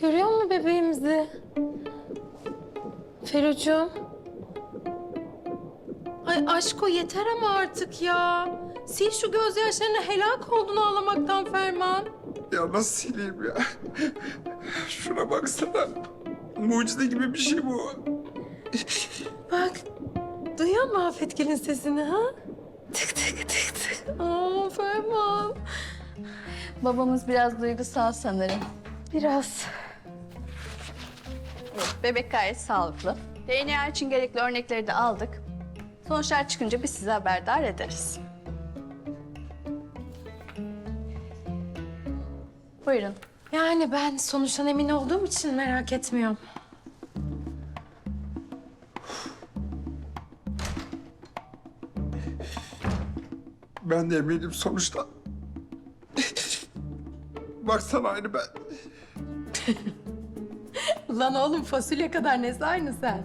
Görüyor musun bebeğimizi? Ferucuğum. Ay aşko yeter ama artık ya. Sil şu gözyaşlarını helak oldun ağlamaktan Ferman. Ya nasıl sileyim ya? Şuna baksana. Mucize gibi bir şey bu. Bak, duyuyor musun Afetgil'in sesini ha? Tık tık tık tık. Aa Ferman. Babamız biraz duygusal sanırım. Biraz. Evet, bebek gayet sağlıklı. DNA için gerekli örnekleri de aldık. Sonuçlar çıkınca biz size haberdar ederiz. Buyurun. Yani ben sonuçtan emin olduğum için merak etmiyorum. Ben de eminim sonuçta. Baksana aynı ben. Lan oğlum fasulye kadar nesi aynı sen?